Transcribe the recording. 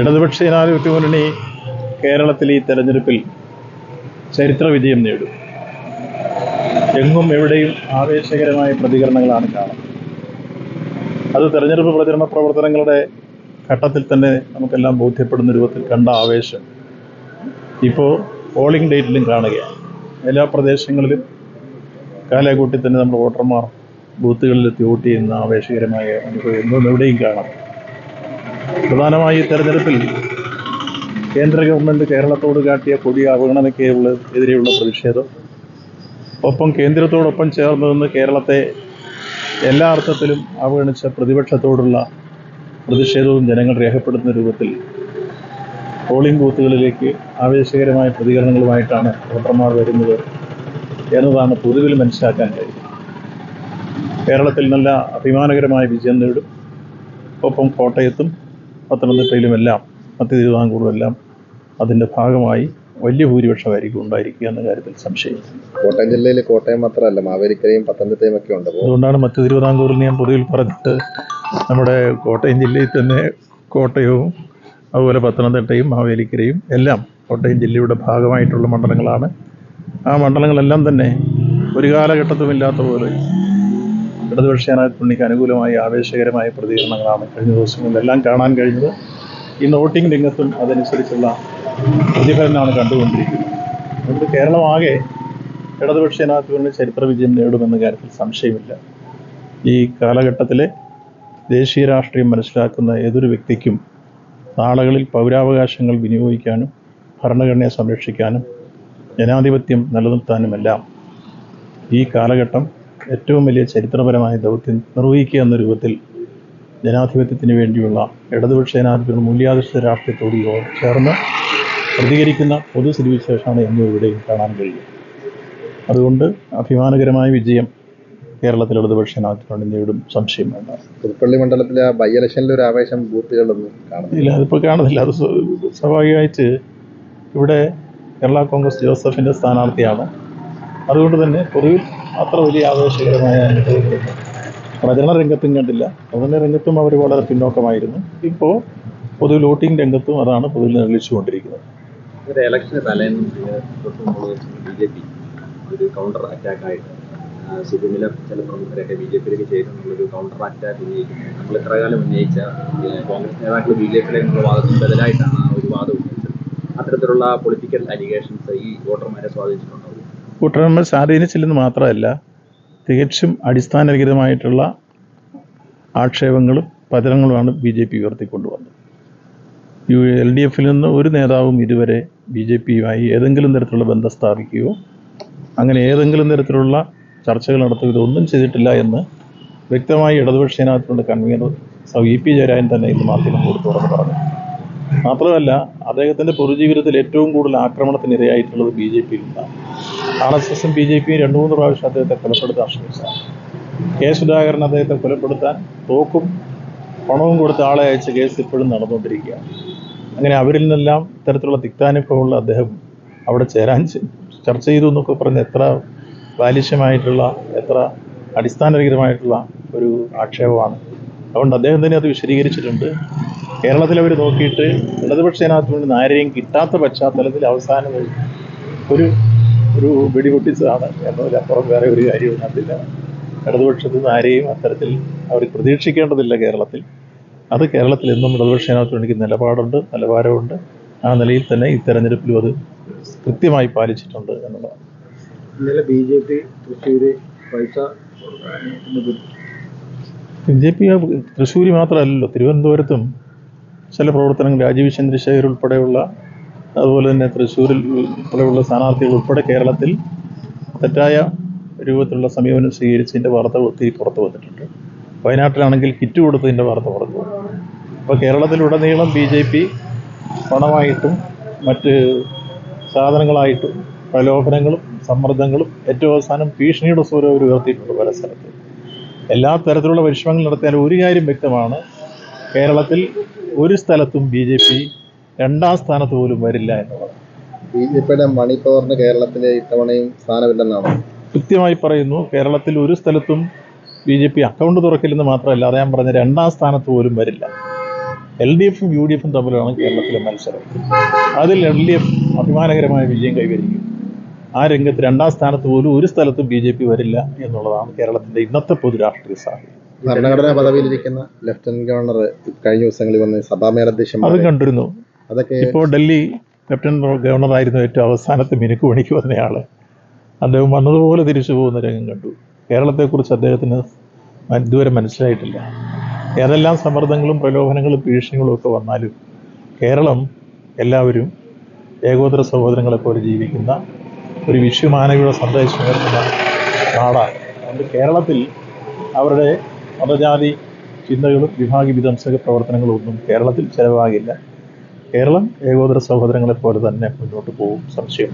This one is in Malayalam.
ഇടതുപക്ഷ ജനാധിപത്യ മുന്നണി കേരളത്തിൽ ഈ തെരഞ്ഞെടുപ്പിൽ ചരിത്ര വിജയം നേടും. എങ്ങും എവിടെയും ആവേശകരമായ പ്രതികരണങ്ങളാണ് കാണുന്നത്. അത് തെരഞ്ഞെടുപ്പ് പ്രചരണ പ്രവർത്തനങ്ങളുടെ ഘട്ടത്തിൽ തന്നെ നമുക്കെല്ലാം ബോധ്യപ്പെടുന്ന രൂപത്തിൽ കണ്ട ആവേശം ഇപ്പോൾ പോളിംഗ് ഡേറ്റിലും കാണുകയാണ്. എല്ലാ പ്രദേശങ്ങളിലും കാലാകൂട്ടി തന്നെ നമ്മുടെ വോട്ടർമാർ ബൂത്തുകളിലെത്തി വോട്ട് ചെയ്യുന്ന ആവേശകരമായ അനുഭവം എവിടെയും കാണാം. പ്രധാനമായി തെരഞ്ഞെടുപ്പിൽ കേന്ദ്ര ഗവൺമെന്റ് കേരളത്തോട് കാട്ടിയ കൊടിയ അവഗണനയ്ക്കുള്ള എതിരെയുള്ള പ്രതിഷേധം. ഒപ്പം കേന്ദ്രത്തോടൊപ്പം ചേർന്ന് നിന്ന് കേരളത്തെ എല്ലാ അർത്ഥത്തിലും അവഗണിച്ച പ്രതിപക്ഷത്തോടുള്ള പ്രതിഷേധവും ജനങ്ങൾ രേഖപ്പെടുത്തുന്ന രൂപത്തിൽ പോളിംഗ് ബൂത്തുകളിലേക്ക് ആവേശകരമായ പ്രതികരണങ്ങളുമായിട്ടാണ് വോട്ടർമാർ വരുന്നത് എന്നതാണ് പൊതുവിൽ മനസ്സിലാക്കാൻ കഴിയുന്നത്. കേരളത്തിൽ നല്ല അഭിമാനകരമായ വിജയം നേടും. ഒപ്പം കോട്ടയത്തും പത്തനംതിട്ടയിലുമെല്ലാം മധ്യ തിരുവിതാംകൂറുമെല്ലാം അതിന്റെ ഭാഗമായി വലിയ ഭൂരിപക്ഷമായിരിക്കും ഉണ്ടായിരിക്കുക എന്ന കാര്യത്തിൽ സംശയം. കോട്ടയം ജില്ലയിൽ കോട്ടയം മാത്രമല്ല മാവേലിക്കരയും പത്തനംതിട്ടയും ഒക്കെ ഉണ്ട്. അതുകൊണ്ടാണ് മറ്റു തിരുവിതാംകൂറിൽ ഞാൻ പൊതുവിൽ പറഞ്ഞിട്ട് നമ്മുടെ കോട്ടയം ജില്ലയിൽ തന്നെ കോട്ടയവും അതുപോലെ പത്തനംതിട്ടയും മാവേലിക്കരയും എല്ലാം കോട്ടയം ജില്ലയുടെ ഭാഗമായിട്ടുള്ള മണ്ഡലങ്ങളാണ്. ആ മണ്ഡലങ്ങളെല്ലാം തന്നെ ഒരു കാലഘട്ടത്തുമില്ലാത്ത പോലെ ഇടതുപക്ഷ ജനാധിപത്യക്ക് അനുകൂലമായ ആവേശകരമായ പ്രതികരണങ്ങളാണ് കഴിഞ്ഞ ദിവസങ്ങളിലെല്ലാം കാണാൻ കഴിഞ്ഞത്. ഈ വോട്ടിംഗ് രംഗത്തും അതനുസരിച്ചുള്ള പ്രതിഫലനമാണ് കണ്ടുകൊണ്ടിരിക്കുന്നത്. അതുകൊണ്ട് കേരളമാകെ ഇടതുപക്ഷ ജനാധിപത്യത്തിന് ചരിത്ര വിജയം നേടുമെന്ന കാര്യത്തിൽ സംശയമില്ല. ഈ കാലഘട്ടത്തിലെ ദേശീയ രാഷ്ട്രീയം മനസ്സിലാക്കുന്ന ഏതൊരു വ്യക്തിക്കും നാളുകളിൽ പൗരാവകാശങ്ങൾ വിനിയോഗിക്കാനും ഭരണഘടനയെ സംരക്ഷിക്കാനും ജനാധിപത്യം നിലനിർത്താനുമെല്ലാം ഈ കാലഘട്ടം ഏറ്റവും വലിയ ചരിത്രപരമായ ദൗത്യം നിർവഹിക്കുക എന്ന രൂപത്തിൽ ജനാധിപത്യത്തിന് വേണ്ടിയുള്ള ഇടതുപക്ഷ ജനാധിപത്യ മൂല്യാധിഷ്ഠിത രാഷ്ട്രീയത്തോട് ചേർന്ന് പ്രതികരിക്കുന്ന പൊതു സ്ഥിതിവിശേഷമാണ് എന്നും ഇവിടെയും കാണാൻ കഴിയും. അതുകൊണ്ട് അഭിമാനകരമായ വിജയം കേരളത്തിൽ ഇടതുപക്ഷ ജനാധിപത്യം നേടും സംശയം വേണ്ട. പുതുപ്പള്ളി മണ്ഡലത്തിലെ ആ ബൈ ഇലക്ഷനിൽ ഒരു ആവേശം ബൂത്തുകളൊന്നും കാണുന്നില്ല. അതിപ്പോൾ കാണുന്നില്ല. അത് സ്വാഭാവികമായിട്ട് ഇവിടെ കേരള കോൺഗ്രസ് ജോസഫിന്റെ സ്ഥാനാർത്ഥിയാണ് അതുകൊണ്ട് തന്നെ പൊതുവിൽ അത്ര വലിയ ആവേശകരമായ അനുഭവങ്ങളില്ല പ്രചരണ രംഗത്തും കണ്ടില്ല. പ്രചരണ രംഗത്തും അവർ വളരെ പിന്നോക്കമായിരുന്നു. ഇപ്പോൾ പൊതുവിൽ വോട്ടിംഗ് രംഗത്തും അതാണ് പൊതുവിൽ നിർമ്മിച്ചുകൊണ്ടിരിക്കുന്നത് കൊണ്ടിരിക്കുന്നത് ഇലക്ഷന് തലേന്ന് ബി ജെ പി ഒരു കൗണ്ടർ അറ്റാക്കായിട്ട് സിബിമിലെ ചില പ്രമുഖരൊക്കെ ബി ജെ പിയിലേക്ക് ചെയ്തെന്നുള്ളൊരു കൗണ്ടർ അറ്റാക്ക് ഉന്നയിക്കുന്നത് നമ്മൾ ഇത്ര കാലം ഉന്നയിച്ച കോൺഗ്രസ് നേതാക്കൾ ബി ജെ പിയിലേക്കുള്ള വാദത്തിന് ബദലായിട്ടാണ് ആ ഒരു വാദം ഉന്നയിച്ചത്. അത്തരത്തിലുള്ള പൊളിറ്റിക്കൽ അലിഗേഷൻസ് ഈ വോട്ടർമാരെ സ്വാധീനിച്ചിട്ടുണ്ടാവും കൂട്ടരന്മാർ സ്വാധീനിച്ചില്ലെന്ന് മാത്രമല്ല തികച്ചും അടിസ്ഥാനരഹിതമായിട്ടുള്ള ആക്ഷേപങ്ങളും പതനങ്ങളുമാണ് ബി ജെ പി ഉയർത്തിക്കൊണ്ടുവന്നത്. യു എൽ ഡി എഫിൽ നിന്ന് ഒരു നേതാവും ഇതുവരെ ബി ജെ പിയുമായി ഏതെങ്കിലും തരത്തിലുള്ള ബന്ധം സ്ഥാപിക്കുകയോ അങ്ങനെ ഏതെങ്കിലും തരത്തിലുള്ള ചർച്ചകൾ നടത്തുകയോ ഒന്നും ചെയ്തിട്ടില്ല എന്ന് വ്യക്തമായി ഇടതുപക്ഷ കൺവീനർ സൗ. ഇ. പി. ജയരാജൻ തന്നെ ഇന്ന് മാധ്യമങ്ങളോട് തുറന്നു പറഞ്ഞു. മാത്രമല്ല അദ്ദേഹത്തിന്റെ പൊതുജീവിതത്തിൽ ഏറ്റവും കൂടുതൽ ആക്രമണത്തിന് ഇരയായിട്ടുള്ളത് ബി ജെ പിയിൽ നിന്നാണ്. ആർ എസ് എസും ബി ജെ പിയും രണ്ട് മൂന്ന് പ്രാവശ്യം അദ്ദേഹത്തെ കൊലപ്പെടുത്താൻ ശ്രമിച്ചതാണ് കെ സുധാകരൻ അദ്ദേഹത്തെ കൊലപ്പെടുത്താൻ തോക്കും പണവും കൊടുത്ത ആളെ അയച്ച കേസ് ഇപ്പോഴും നടന്നുകൊണ്ടിരിക്കുകയാണ്. അങ്ങനെ അവരിൽ നിന്നെല്ലാം ഇത്തരത്തിലുള്ള തിക്താനുഭവമുള്ള അദ്ദേഹം അവിടെ ചേരാൻ ചർച്ച ചെയ്തു എന്നൊക്കെ പറഞ്ഞ് എത്ര ബാലിശ്യമായിട്ടുള്ള എത്ര അടിസ്ഥാനരഹിതമായിട്ടുള്ള ഒരു ആക്ഷേപമാണ്. അതുകൊണ്ട് അദ്ദേഹം തന്നെ അത് വിശദീകരിച്ചിട്ടുണ്ട്. കേരളത്തിൽ അവർ നോക്കിയിട്ട് ഇടതുപക്ഷ ജനാധിപത്യം നിന്ന് ആരെയും കിട്ടാത്ത പശ്ചാത്തലത്തിൽ അവസാനം ഒരു- ഒരു വെടിപൊട്ടിച്ചതാണ്. എന്നതിലപ്പുറം വേറെ ഒരു കാര്യവും അതില്ല. ഇടതുപക്ഷത്തിൽ നിന്ന് ആരെയും അത്തരത്തിൽ അവർ പ്രതീക്ഷിക്കേണ്ടതില്ല കേരളത്തിൽ. അത് കേരളത്തിൽ എന്നും ഇടതുപക്ഷ എനിക്ക് നിലപാടുണ്ട് നിലവാരമുണ്ട്. ആ നിലയിൽ തന്നെ ഈ തെരഞ്ഞെടുപ്പിലും അത് കൃത്യമായി പാലിച്ചിട്ടുണ്ട് എന്നുള്ളതാണ്. ഇന്നലെ ബി ജെ പി തൃശ്ശൂര് പൈസ ബി ജെ പി തൃശ്ശൂർ മാത്രമല്ലല്ലോ. തിരുവനന്തപുരത്തും ചില പ്രവർത്തനങ്ങൾ രാജീവ് ചന്ദ്രശേഖർ ഉൾപ്പെടെയുള്ള അതുപോലെ തന്നെ തൃശ്ശൂരിൽ ഉൾപ്പെടെയുള്ള സ്ഥാനാർത്ഥികൾ ഉൾപ്പെടെ കേരളത്തിൽ തെറ്റായ രൂപത്തിലുള്ള സമീപനം സ്വീകരിച്ചതിന്റെ വാർത്ത ഒത്തിരി പുറത്തു വന്നിട്ടുണ്ട്. വയനാട്ടിലാണെങ്കിൽ കിറ്റ് കൊടുത്തതിന്റെ വാർത്ത പുറത്തു വന്നു. അപ്പോൾ കേരളത്തിലുടനീളം ബി ജെ പി പണമായിട്ടും മറ്റ് സാധനങ്ങളായിട്ടും പ്രലോഭനങ്ങളും സമ്മർദ്ദങ്ങളും ഏറ്റവും അവസാനം ഭീഷണിയുടെ സ്വരം അവർ ഉയർത്തിയിട്ടുണ്ട് പല സ്ഥലത്ത്. എല്ലാ തരത്തിലുള്ള പരിശ്രമങ്ങൾ നടത്തിയാൽ ഒരു കാര്യം വ്യക്തമാണ് കേരളത്തിൽ ഒരു സ്ഥലത്തും ബി ജെ പി രണ്ടാം സ്ഥാനത്ത് പോലും വരില്ല എന്നുള്ളത്. ബി ജെ പിയുടെ മണി പവറിന് കേരളത്തിലെ ഇത്തവണയും സ്ഥാനമില്ലെന്നാണ്? കൃത്യമായി പറയുന്നു കേരളത്തിൽ ഒരു സ്ഥലത്തും ബി ജെ പി അക്കൗണ്ട് തുറക്കില്ലെന്ന് മാത്രമല്ല അത് ഞാൻ പറഞ്ഞ രണ്ടാം സ്ഥാനത്ത് പോലും വരില്ല. എൽ ഡി എഫും യു ഡി എഫും തമ്മിലാണ് കേരളത്തിലെ മത്സരം. അതിൽ എൽ ഡി എഫ് അഭിമാനകരമായ വിജയം കൈവരിക്കും. ആ രംഗത്ത് രണ്ടാം സ്ഥാനത്ത് പോലും ഒരു സ്ഥലത്തും ബി ജെ പി വരില്ല എന്നുള്ളതാണ് കേരളത്തിന്റെ ഇന്നത്തെ പൊതുരാഷ്ട്രീയ സാഹചര്യം. ഭരണഘടനാ പദവിയിലിരിക്കുന്ന ലഫ്റ്റനന്റ് ഗവർണർ കഴിഞ്ഞ ദിവസങ്ങളിൽ വന്ന് സഭാമേലധ്യക്ഷൻ അത് കണ്ടിരുന്നു. അതൊക്കെ ഇപ്പോൾ ഡൽഹി ലഫ്റ്റനന്റ് ഗവർണറായിരുന്നു ഏറ്റവും അവസാനത്തെ മിനുക്ക് പണിക്ക് വന്നയാൾ. അദ്ദേഹം വന്നതുപോലെ തിരിച്ചു പോകുന്ന രംഗം കണ്ടു. കേരളത്തെക്കുറിച്ച് അദ്ദേഹത്തിന് ഇതുവരെ മനസ്സിലായിട്ടില്ല. ഏതെല്ലാം സമ്മർദ്ദങ്ങളും പ്രലോഭനങ്ങളും ഭീഷണികളും ഒക്കെ വന്നാലും കേരളം എല്ലാവരും ഏകോദര സഹോദരങ്ങളെപ്പോലെ ജീവിക്കുന്ന ഒരു വിശ്വമാനവിയുടെ സന്ദേശം ഉയർത്തുന്ന നാടാണ്. അതുകൊണ്ട് കേരളത്തിൽ അവരുടെ മതജാതി ചിന്തകളും വിഭാഗ വിധംസക പ്രവർത്തനങ്ങളും ഒന്നും കേരളത്തിൽ ചെലവാകില്ല. കേരളം ഏകോദര സഹോദരങ്ങളെ പോലെ തന്നെ മുന്നോട്ട് പോകും. സംശയം